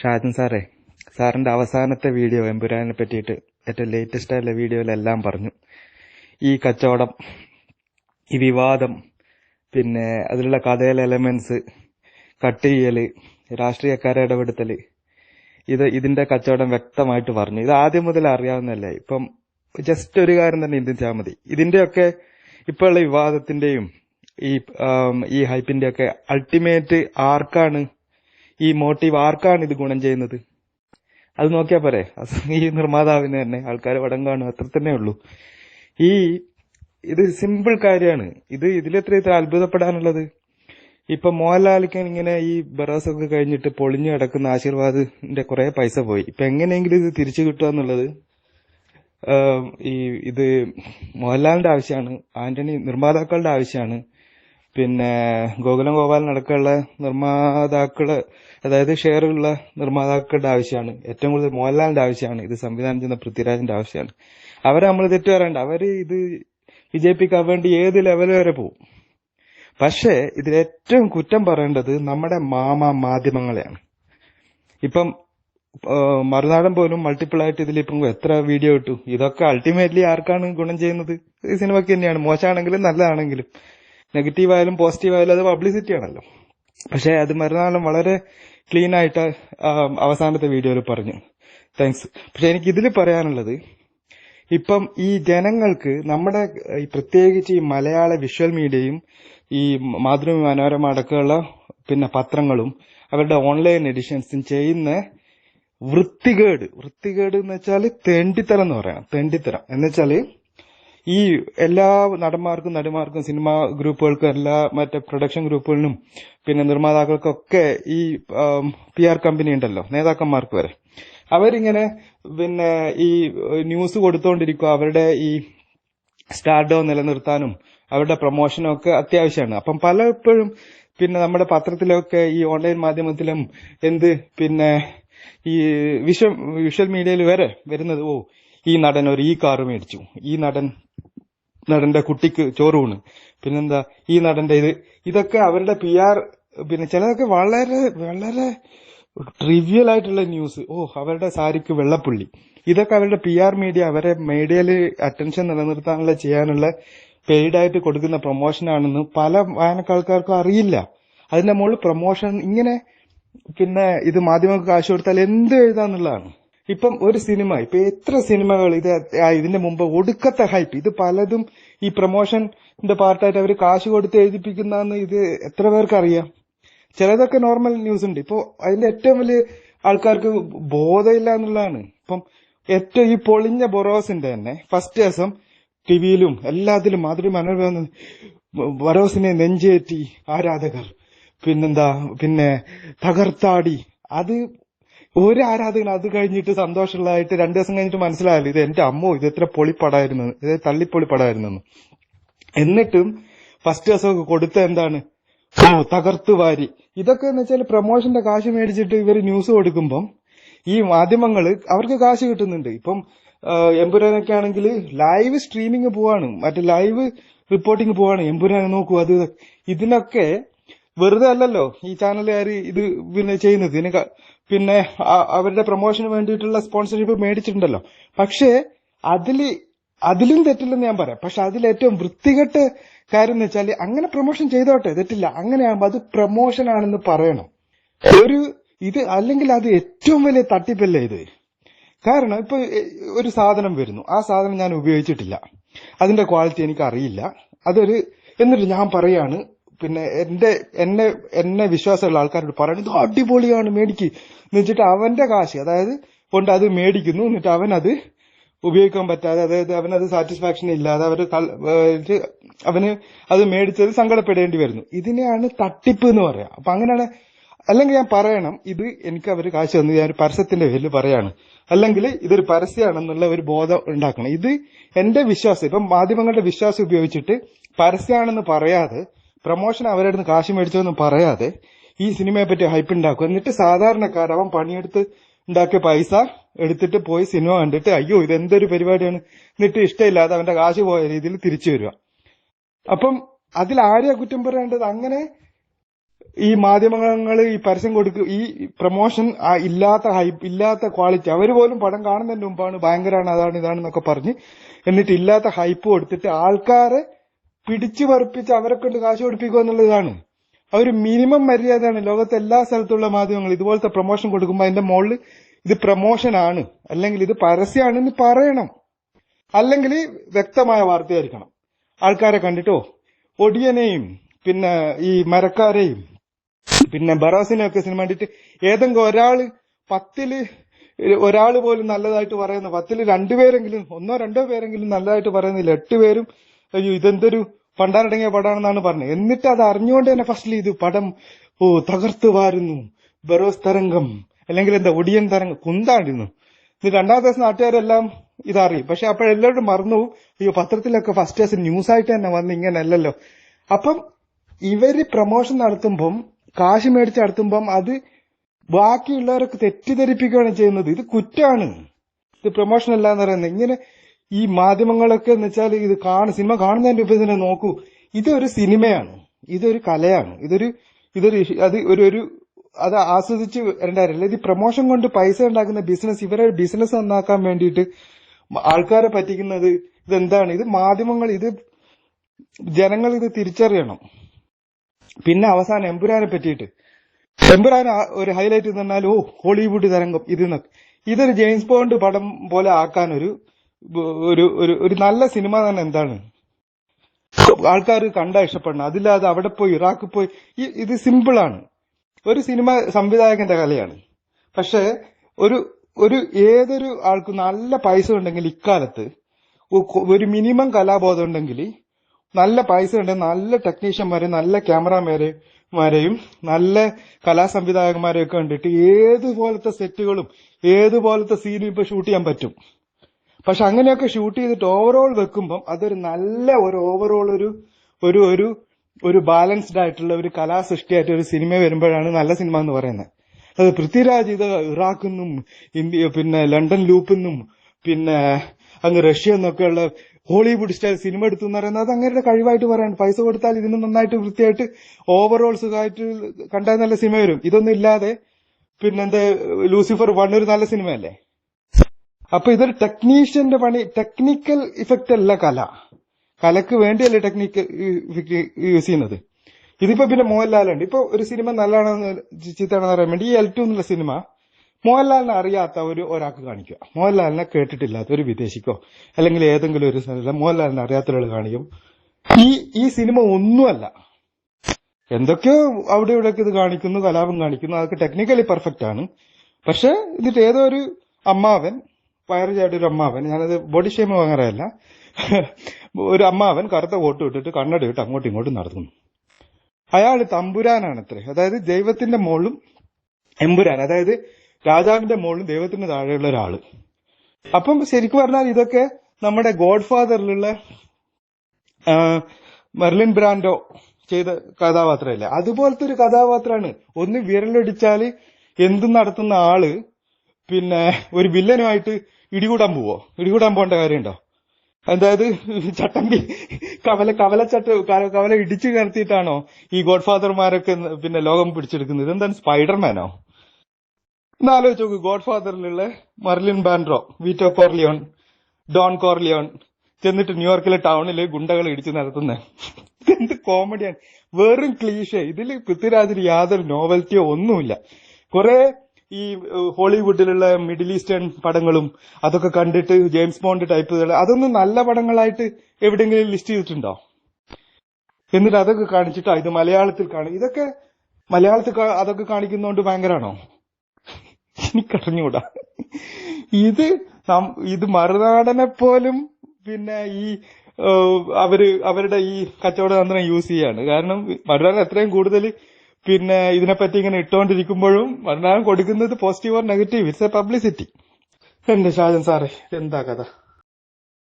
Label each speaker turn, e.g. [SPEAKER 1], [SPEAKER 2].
[SPEAKER 1] ഷാജൻ സാറേ സാറിന്റെ അവസാനത്തെ വീഡിയോ എമ്പുരാനെ പറ്റിയിട്ട് ഏറ്റവും ലേറ്റസ്റ്റ് ആയിട്ടുള്ള വീഡിയോയിലെല്ലാം പറഞ്ഞു. ഈ കച്ചവടം ഈ വിവാദം പിന്നെ അതിലുള്ള കഥയിലെ എലമെന്റ്സ് കട്ട് ചെയ്യൽ രാഷ്ട്രീയക്കാരെ ഇടപെടുത്തൽ ഇത് ഇതിന്റെ കച്ചവടം വ്യക്തമായിട്ട് പറഞ്ഞു. ഇത് ആദ്യം മുതൽ അറിയാവുന്നതല്ലേ? ഇപ്പം ജസ്റ്റ് ഒരു കാര്യം തന്നെ ചിന്തിച്ചാൽ മതി. ഇതിന്റെയൊക്കെ ഇപ്പോഴുള്ള വിവാദത്തിന്റെയും ഈ ഈ ഹൈപ്പിന്റെയൊക്കെ അൾട്ടിമേറ്റ് ആർക്കാണ് ഈ മോട്ടീവ് ആർക്കാണ് ഇത് ഗുണം ചെയ്യുന്നത്? അത് നോക്കിയാൽ പോരെ. ഈ നിർമ്മാതാവിന് തന്നെ ആൾക്കാർ വടം കാണും. അത്ര തന്നെ ഉള്ളൂ. ഈ ഇത് സിമ്പിൾ കാര്യമാണ്. ഇത് ഇതിലെത്ര ഇത്ര അത്ഭുതപ്പെടാനുള്ളത്? ഇപ്പൊ മോഹൻലാലിക്കാൻ ഇങ്ങനെ ഈ ബറാസ് ഒക്കെ കഴിഞ്ഞിട്ട് പൊളിഞ്ഞു കിടക്കുന്ന ആശീർവാദിന്റെ കുറെ പൈസ പോയി. ഇപ്പൊ എങ്ങനെയെങ്കിലും ഇത് തിരിച്ചു കിട്ടുക എന്നുള്ളത് ഈ ഇത് മോഹൻലാലിന്റെ ആവശ്യമാണ്. ആന്റണി നിർമ്മാതാക്കളുടെ ആവശ്യമാണ്. പിന്നെ ഗോകുലം ഗോപാലനടക്കമുള്ള നിർമ്മാതാക്കൾ അതായത് ഷെയറുള്ള നിർമ്മാതാക്കളുടെ ആവശ്യമാണ്. ഏറ്റവും കൂടുതൽ മോഹൻലാലിന്റെ ആവശ്യമാണ്. ഇത് സംവിധാനം ചെയ്യുന്ന പൃഥ്വിരാജിന്റെ ആവശ്യമാണ്. അവരെ നമ്മൾ തെറ്റു പറയണ്ട അവർ ഇത് വിജയിപ്പിക്കാൻ വേണ്ടി ഏത് ലെവൽ വരെ പോകും പക്ഷേ ഇതിൽ ഏറ്റവും കുറ്റം പറയേണ്ടത് നമ്മുടെ മാമ മാധ്യമങ്ങളെയാണ്. ഇപ്പം മറുനാടൻ പോലും മൾട്ടിപ്പിൾ ആയിട്ട് ഇതിലിപ്പം എത്ര വീഡിയോ ഇട്ടു. ഇതൊക്കെ അൾട്ടിമേറ്റ്ലി ആർക്കാണ് ഗുണം ചെയ്യുന്നത്? ഈ സിനിമയ്ക്ക് തന്നെയാണ്. മോശമാണെങ്കിലും നല്ലതാണെങ്കിലും. നെഗറ്റീവ് ആയാലും പോസിറ്റീവ് ആയാലും അത് പബ്ലിസിറ്റി ആണല്ലോ പക്ഷെ അത് മറുനാടൻ വളരെ ക്ലീൻ ആയിട്ട് അവസാനത്തെ വീഡിയോയിൽ പറഞ്ഞു. താങ്ക്സ് പക്ഷെ എനിക്ക് ഇതിൽ പറയാനുള്ളത് ഇപ്പം ഈ ജനങ്ങൾക്ക് നമ്മുടെ പ്രത്യേകിച്ച് ഈ മലയാള വിഷ്വൽ മീഡിയയും ഈ മാതൃഭൂമി മനോരമ അടക്കമുള്ള പിന്നെ പത്രങ്ങളും അവരുടെ ഓൺലൈൻ എഡിഷൻസും ചെയ്യുന്ന വൃത്തികേട്. വൃത്തികേട് എന്ന് വെച്ചാൽ തെണ്ടിത്തരം എന്ന് പറയാം തെണ്ടിത്തരം. എന്ന് വെച്ചാൽ ഈ എല്ലാ നടന്മാർക്കും നടിമാർക്കും സിനിമാ ഗ്രൂപ്പുകൾക്കും എല്ലാ മറ്റേ പ്രൊഡക്ഷൻ ഗ്രൂപ്പുകളിലും പിന്നെ നിർമ്മാതാക്കൾക്കൊക്കെ ഈ പി ആർ കമ്പനി ഉണ്ടല്ലോ നേതാക്കന്മാർക്ക് വരെ. അവരിങ്ങനെ പിന്നെ ഈ ന്യൂസ് കൊടുത്തോണ്ടിരിക്കും അവരുടെ ഈ സ്റ്റാർഡോ നിലനിർത്താനും അവരുടെ പ്രൊമോഷനും ഒക്കെ അത്യാവശ്യമാണ്. അപ്പം പലപ്പോഴും പിന്നെ നമ്മുടെ പത്രത്തിലൊക്കെ ഈ ഓൺലൈൻ മാധ്യമത്തിലും എന്ത് പിന്നെ ഈ വിഷ്വൽ വിഷ്വൽ മീഡിയയിൽ വരെ വരുന്നത് ഓ ഈ നടൻ ഒരു ഈ കാർ മേടിച്ചു ഈ നടൻ നടന്റെ കുട്ടിക്ക് ചോറൂണ്. പിന്നെന്താ ഈ നടന്റെ ഇത്. ഇതൊക്കെ അവരുടെ പി ആർ പിന്നെ ചിലതൊക്കെ വളരെ വളരെ ട്രിവിയൽ ആയിട്ടുള്ള ന്യൂസ് ഓ അവരുടെ സാരിക്ക് വെള്ളപ്പുള്ളി. ഇതൊക്കെ അവരുടെ പി ആർ മീഡിയ അവരെ മീഡിയയിൽ അറ്റൻഷൻ നിലനിർത്താനുള്ള ചെയ്യാനുള്ള പെയ്ഡ് ആയിട്ട് കൊടുക്കുന്ന പ്രൊമോഷൻ ആണെന്ന് പല വായനക്കാൾക്കാർക്കും അറിയില്ല. അതിന്റെ മുകളിൽ പ്രൊമോഷൻ ഇങ്ങനെ പിന്നെ ഇത് മാധ്യമങ്ങൾക്ക് കാശ് കൊടുത്താൽ എന്ത് എഴുതാന്നുള്ളതാണ്. ഇപ്പം ഒരു സിനിമ ഇപ്പൊ എത്ര സിനിമകൾ ഇത് ഇതിന്റെ മുമ്പ് ഒടുക്കത്തെ ഹൈപ്പ് ഇത് പലതും ഈ പ്രൊമോഷന്റെ പാർട്ടായിട്ട് അവർ കാശ് കൊടുത്ത് എഴുതിപ്പിക്കുന്നതെന്ന് ഇത് എത്ര പേർക്ക് അറിയാം ചിലതൊക്കെ നോർമൽ ന്യൂസ് ഉണ്ട്. ഇപ്പൊ അതിന്റെ ഏറ്റവും വലിയ ആൾക്കാർക്ക് ബോധമില്ല എന്നുള്ളതാണ്. ഇപ്പം ഏറ്റവും ഈ പൊളിഞ്ഞ ബൊറോസിന്റെ തന്നെ ഫസ്റ്റ് ദിവസം ടിവിയിലും എല്ലാത്തിലും മാതൃ മനോരമ ബൊറോസിനെ നെഞ്ചേറ്റി ആരാധകർ. പിന്നെന്താ പിന്നെ തകർത്താടി. അത് ഒരു ആരാധകൻ അത് കഴിഞ്ഞിട്ട് സന്തോഷമുള്ളതായിട്ട് രണ്ടു ദിവസം കഴിഞ്ഞിട്ട് മനസ്സിലായല്ലോ. ഇത് എന്റെ അമ്മോ ഇത് എത്ര പൊളിപ്പടായിരുന്നു. ഇത് തള്ളിപ്പൊളിപ്പടായിരുന്നു എന്നിട്ടും ഫസ്റ്റ് ദിവസം കൊടുത്ത എന്താണ്? ഓ തകർത്തു വാരി. ഇതൊക്കെ എന്ന് വെച്ചാൽ പ്രൊമോഷന്റെ കാശ് മേടിച്ചിട്ട് ഇവർ ന്യൂസ് കൊടുക്കുമ്പം ഈ മാധ്യമങ്ങൾ അവർക്ക് കാശ് കിട്ടുന്നുണ്ട്. ഇപ്പം എംപുരാനൊക്കെ ആണെങ്കിൽ ലൈവ് സ്ട്രീമിംഗ് പോവാണ്. മറ്റേ ലൈവ് റിപ്പോർട്ടിംഗ് പോവാണ്. എമ്പുരാനെ നോക്കൂ അത് ഇതിനൊക്കെ വെറുതെ അല്ലല്ലോ ഈ ചാനലുകാർ ഇത് പിന്നെ ചെയ്യുന്നത്. ഇതിന് പിന്നെ അവരുടെ പ്രൊമോഷന് വേണ്ടിയിട്ടുള്ള സ്പോൺസർഷിപ്പ് മേടിച്ചിട്ടുണ്ടല്ലോ. പക്ഷേ അതിൽ അതിലും തെറ്റില്ലെന്ന് ഞാൻ പറയാം. പക്ഷെ അതിൽ ഏറ്റവും വൃത്തികെട്ട കാര്യം എന്ന് വെച്ചാൽ അങ്ങനെ പ്രൊമോഷൻ ചെയ്തോട്ടെ തെറ്റില്ല. അങ്ങനെയാകുമ്പോൾ അത് പ്രൊമോഷൻ ആണെന്ന് പറയണം. ഒരു ഇത് അല്ലെങ്കിൽ അത് ഏറ്റവും വലിയ തട്ടിപ്പല്ലേ ഇത്? കാരണം ഇപ്പൊ ഒരു സാധനം വരുന്നു. ആ സാധനം ഞാൻ ഉപയോഗിച്ചിട്ടില്ല. അതിന്റെ ക്വാളിറ്റി എനിക്ക് അറിയില്ല അതൊരു എന്നിട്ട് ഞാൻ പറയാണ് പിന്നെ എന്റെ എന്നെ എന്നെ വിശ്വാസമുള്ള ആൾക്കാരോട് പറയണം ഇത് അടിപൊളിയാണ് മേടിക്ക്. എന്ന് വെച്ചിട്ട് അവന്റെ കാശ് അതായത് കൊണ്ട് അത് മേടിക്കുന്നു എന്നിട്ട് അവൻ അത് ഉപയോഗിക്കാൻ പറ്റാതെ അതായത് അവൻ അത് സാറ്റിസ്ഫാക്ഷൻ ഇല്ലാതെ അവർ അവന് അത് മേടിച്ചത് സങ്കടപ്പെടേണ്ടി വരുന്നു. ഇതിനെയാണ് തട്ടിപ്പ് എന്ന് പറയാം. അപ്പൊ അങ്ങനെയാണ് അല്ലെങ്കിൽ ഞാൻ പറയണം ഇത് എനിക്ക് അവർ കാശ് തന്നു ഞാൻ പരസ്യത്തിന്റെ പേരിൽ പറയാണ്. അല്ലെങ്കിൽ ഇതൊരു പരസ്യമാണെന്നുള്ള ഒരു ബോധം ഉണ്ടാക്കണം. ഇത് എന്റെ വിശ്വാസം ഇപ്പം മാധ്യമങ്ങളുടെ വിശ്വാസം ഉപയോഗിച്ചിട്ട് പരസ്യമാണെന്ന് പറയാതെ പ്രൊമോഷൻ അവരുടെ നിന്ന് കാശ് മേടിച്ചതെന്ന് പറയാതെ ഈ സിനിമയെ പറ്റി ഹൈപ്പ് ഉണ്ടാക്കും എന്നിട്ട് സാധാരണക്കാർ അവൻ പണിയെടുത്ത് ഉണ്ടാക്കിയ പൈസ എടുത്തിട്ട് പോയി സിനിമ കണ്ടിട്ട് അയ്യോ ഇത് എന്തൊരു പരിപാടിയാണ്. എന്നിട്ട് ഇഷ്ടമില്ലാതെ അവന്റെ കാശ് പോയ രീതിയിൽ തിരിച്ചു വരിക. അപ്പം അതിൽ ആരെയാ കുറ്റം പറയേണ്ടത്? അങ്ങനെ ഈ മാധ്യമങ്ങൾ ഈ പരസ്യം കൊടുക്കുക ഈ പ്രൊമോഷൻ ഇല്ലാത്ത ഹൈപ്പ് ഇല്ലാത്ത ക്വാളിറ്റി അവർ പോലും പടം കാണുന്നതിന് മുമ്പാണ് ഭയങ്കരമാണ് അതാണ് ഇതാണെന്നൊക്കെ പറഞ്ഞ് എന്നിട്ട് ഇല്ലാത്ത ഹൈപ്പ് കൊടുത്തിട്ട് ആൾക്കാരെ പിടിച്ചു പറിപ്പിച്ച് അവരെ കൊണ്ട് കാശ് കൊടുപ്പിക്കുക എന്നുള്ളതാണ് ആ ഒരു മിനിമം മര്യാദയാണ്. ലോകത്തെ എല്ലാ സ്ഥലത്തുള്ള മാധ്യമങ്ങൾ ഇതുപോലത്തെ പ്രൊമോഷൻ കൊടുക്കുമ്പോൾ അതിന്റെ മുകളിൽ ഇത് പ്രൊമോഷൻ ആണ്. അല്ലെങ്കിൽ ഇത് പരസ്യമാണെന്ന് പറയണം. അല്ലെങ്കിൽ വ്യക്തമായ വാർത്തയായിരിക്കണം. ആൾക്കാരെ കണ്ടിട്ടോ? ഒടിയനെയും പിന്നെ ഈ മരക്കാരെയും പിന്നെ ബറാസിനെയൊക്കെ സിനിമ കണ്ടിട്ട് ഏതെങ്കിലും ഒരാൾ പത്തിൽ ഒരാൾ പോലും നല്ലതായിട്ട് പറയുന്ന പത്തിൽ രണ്ടുപേരെങ്കിലും ഒന്നോ രണ്ടോ പേരെങ്കിലും നല്ലതായിട്ട് പറയുന്നില്ല എട്ട് പേരും അയ്യോ ഇതെന്തൊരു പണ്ടാരടങ്ങിയ പടമാണെന്നാണ് പറഞ്ഞത്. എന്നിട്ട് അത് അറിഞ്ഞുകൊണ്ട് തന്നെ ഫസ്റ്റിൽ ഇത് പടം ഓ തകർത്തു വാരുന്നു. ബറോസ് തരംഗം അല്ലെങ്കിൽ എന്താ ഒടിയൻ തരംഗം കുന്താണ്ടിരുന്നു. ഇത് രണ്ടാം ദിവസം നാട്ടുകാരെല്ലാം ഇതറിയും. പക്ഷെ അപ്പോഴെല്ലാവരും മറന്നു. അയ്യോ പത്രത്തിലൊക്കെ ഫസ്റ്റ് ദിവസം ന്യൂസ് ആയിട്ട് തന്നെ വന്ന് ഇങ്ങനെയല്ലല്ലോ അപ്പം ഇവർ പ്രൊമോഷൻ നടത്തുമ്പം കാശ് മേടിച്ച് നടത്തുമ്പം അത് ബാക്കിയുള്ളവരൊക്കെ തെറ്റിദ്ധരിപ്പിക്കുകയാണ് ചെയ്യുന്നത്. ഇത് കുറ്റാണ്. ഇത് പ്രൊമോഷൻ അല്ല എന്ന് പറയുന്നത്. ഇങ്ങനെ ഈ മാധ്യമങ്ങളൊക്കെ എന്ന് വെച്ചാൽ ഇത് കാണും സിനിമ കാണുന്നതിന്റെ മുമ്പ് തന്നെ നോക്കൂ. ഇതൊരു സിനിമയാണ്. ഇതൊരു കലയാണ്. ഇതൊരു ഇതൊരു അത് ഒരു ഒരു അത് ആസ്വദിച്ച് വരണ്ടാറില്ല ഇത് പ്രൊമോഷൻ കൊണ്ട് പൈസ ഉണ്ടാക്കുന്ന ബിസിനസ് ഇവരെ ബിസിനസ് നന്നാക്കാൻ വേണ്ടിയിട്ട് ആൾക്കാരെ പറ്റിക്കുന്നത് ഇതെന്താണ്? ഇത് മാധ്യമങ്ങൾ ഇത് ജനങ്ങൾ ഇത് തിരിച്ചറിയണം. പിന്നെ അവസാനം എമ്പുരാനെ പറ്റിയിട്ട്. എമ്പുരാൻ ഒരു ഹൈലൈറ്റ് പറഞ്ഞാൽ ഓ ഹോളിവുഡ് തരംഗം ഇത് ഇതൊരു ജെയിംസ് ബോണ്ട് പടം പോലെ ആക്കാൻ ഒരു ഒരു ഒരു നല്ല സിനിമ തന്നെ എന്താണ്? ആൾക്കാർ കണ്ട ഇഷ്ടപ്പെടണം. അതില്ലാതെ അവിടെ പോയി ഇറാഖിൽ പോയി ഇത് സിമ്പിളാണ്. ഒരു സിനിമ സംവിധായകന്റെ കലയാണ്. പക്ഷെ ഒരു ഒരു ഏതൊരു ആൾക്കും നല്ല പൈസ ഉണ്ടെങ്കിൽ ഇക്കാലത്ത് ഒരു മിനിമം കലാബോധം ഉണ്ടെങ്കിൽ നല്ല പൈസ ഉണ്ടെങ്കിൽ നല്ല ടെക്നീഷ്യന്മാരെ നല്ല ക്യാമറാമാരെയും നല്ല കലാസംവിധായകന്മാരെയൊക്കെ കണ്ടിട്ട് ഏതുപോലത്തെ സെറ്റുകളും ഏതുപോലത്തെ സീനും ഇപ്പൊ ഷൂട്ട് ചെയ്യാൻ പറ്റും? പക്ഷെ അങ്ങനെയൊക്കെ ഷൂട്ട് ചെയ്തിട്ട് ഓവറോൾ വെക്കുമ്പം അതൊരു നല്ല ഒരു ഓവറോൾ ഒരു ഒരു ഒരു ഒരു ബാലൻസ്ഡ് ആയിട്ടുള്ള ഒരു കലാസൃഷ്ടിയായിട്ട് ഒരു സിനിമ വരുമ്പോഴാണ് നല്ല സിനിമ എന്ന് പറയുന്നത്. അത് പൃഥ്വിരാജ് ഇത് ഇറാഖെന്നും ഇന്ത്യ പിന്നെ ലണ്ടൻ ലൂപ്പെന്നും പിന്നെ അങ്ങ് റഷ്യ എന്നൊക്കെയുള്ള ഹോളിവുഡ് സ്റ്റൈൽ സിനിമ എടുത്തു എന്ന് പറയുന്നത് അത് അങ്ങനെ കഴിവായിട്ട് പറയാണ്. പൈസ കൊടുത്താൽ ഇതിന് നന്നായിട്ട് വൃത്തിയായിട്ട് ഓവറോൾ സുഖമായിട്ട് കണ്ടാൽ നല്ല സിനിമ വരും. ഇതൊന്നും ഇല്ലാതെ പിന്നെന്താ ലൂസിഫർ വൺ ഒരു നല്ല സിനിമയല്ലേ അപ്പൊ ഇതൊരു ടെക്നീഷ്യന്റെ പണി ടെക്നിക്കൽ ഇഫക്റ്റ് അല്ല കല. കലക്ക് വേണ്ടിയല്ലേ ടെക്നിക്കൽ യൂസ് ചെയ്യുന്നത്. ഇതിപ്പോ പിന്നെ മോഹൻലാലുണ്ട്. ഇപ്പൊ ഒരു സിനിമ നല്ലതാണെന്ന് ചിത്രമാണെന്ന് പറയാൻ വേണ്ടി ഈ എൽ ടു എന്നുള്ള സിനിമ മോഹൻലാലിനെ അറിയാത്ത ഒരു ഒരാൾക്ക് കാണിക്കുക. മോഹൻലാലിനെ കേട്ടിട്ടില്ലാത്ത ഒരു വിദേശിക്കോ അല്ലെങ്കിൽ ഏതെങ്കിലും ഒരു സ്ഥലത്ത് മോഹൻലാലിനെ അറിയാത്ത ഒരാൾ കാണിക്കും. ഈ ഈ സിനിമ ഒന്നുമല്ല. എന്തൊക്കെയോ അവിടെ ഇവിടെയൊക്കെ ഇത് കാണിക്കുന്നു കലാപം കാണിക്കുന്നു. അതൊക്കെ ടെക്നിക്കലി പെർഫെക്റ്റ് ആണ്. പക്ഷെ ഇതിട്ട് ഏതോ ഒരു അമ്മാവൻ വയറ് ചാടിയ ഒരു അമ്മാവൻ ഞാനത് ബോഡി ഷേമ് വാങ്ങാറല്ല ഒരു അമ്മാവൻ കറുത്ത കോട്ട് ഇട്ടിട്ട് കണ്ണട ഇട്ട് അങ്ങോട്ടും ഇങ്ങോട്ടും നടക്കുന്നു അയാൾ തമ്പുരാനാണ് അത്രേ അതായത് ദൈവത്തിന്റെ മോളും എമ്പുരാൻ അതായത് രാജാവിന്റെ മോളും ദൈവത്തിന്റെ താഴെയുള്ള ഒരാൾ. അപ്പം ശരിക്കും പറഞ്ഞാൽ ഇതൊക്കെ നമ്മുടെ ഗോഡ് ഫാദറിലുള്ള മെർലിൻ ബ്രാൻഡോ ചെയ്ത കഥാപാത്രമല്ലേ? അതുപോലത്തെ ഒരു കഥാപാത്രമാണ്. ഒന്ന് വിരലടിച്ചാൽ എന്തും നടത്തുന്ന ആൾ പിന്നെ ഒരു വില്ലനുമായിട്ട് ഇടികൂടാൻ പോവോ? ഇടികൂടാൻ പോകേണ്ട കാര്യമുണ്ടോ? അതായത് ചട്ടമ്പി കവല കവല ചട്ട കവല ഇടിച്ചു കിടത്തിയിട്ടാണോ ഈ ഗോഡ് ഫാദർമാരൊക്കെ പിന്നെ ലോകം പിടിച്ചെടുക്കുന്നത്? ഇതെന്താണ് സ്പൈഡർമാനോ? എന്നാലോചിച്ച് നോക്ക് നോക്കൂ. ഗോഡ് ഫാദറിലുള്ള Marlon Brando Vito Corleone Don Corleone ചെന്നിട്ട് ന്യൂയോർക്കിലെ ടൗണിൽ ഗുണ്ടകൾ ഇടിച്ചു നടത്തുന്നത് എന്ത് കോമഡിയാണ്. വെറും ക്ലീഷ. ഇതിൽ പൃഥ്വിരാജിന് യാതൊരു നോവൽറ്റിയോ ഒന്നുമില്ല. കുറെ ഈ ഹോളിവുഡിലുള്ള മിഡിൽ ഈസ്റ്റേൺ പടങ്ങളും അതൊക്കെ കണ്ടിട്ട് ജെയിംസ് ബോണ്ട് ടൈപ്പ് അതൊന്നും നല്ല പടങ്ങളായിട്ട് എവിടെയെങ്കിലും ലിസ്റ്റ് ചെയ്തിട്ടുണ്ടോ? എന്നിട്ട് അതൊക്കെ കാണിച്ചിട്ടോ ഇത് മലയാളത്തിൽ കാണും ഇതൊക്കെ മലയാളത്തിൽ അതൊക്കെ കാണിക്കുന്നോണ്ട് ഭയങ്കരാണോ? എനിക്കറിഞ്ഞൂടാ. ഇത് ഇത് മറുനാടനെ പോലും പിന്നെ ഈ അവർ അവരുടെ ഈ കച്ചവട തന്ത്രം യൂസ് ചെയ്യാണ്. കാരണം മറുനാടൻ എത്രയും കൂടുതൽ പിന്നെ ഇതിനെപ്പറ്റി ഇങ്ങനെ ഇട്ടുകൊണ്ടിരിക്കുമ്പോഴും മറുനാടൻ കൊടുക്കുന്നത് positive or negative it's a publicity എന്റെ ഷാജൻ സാറേ എന്താ കഥ?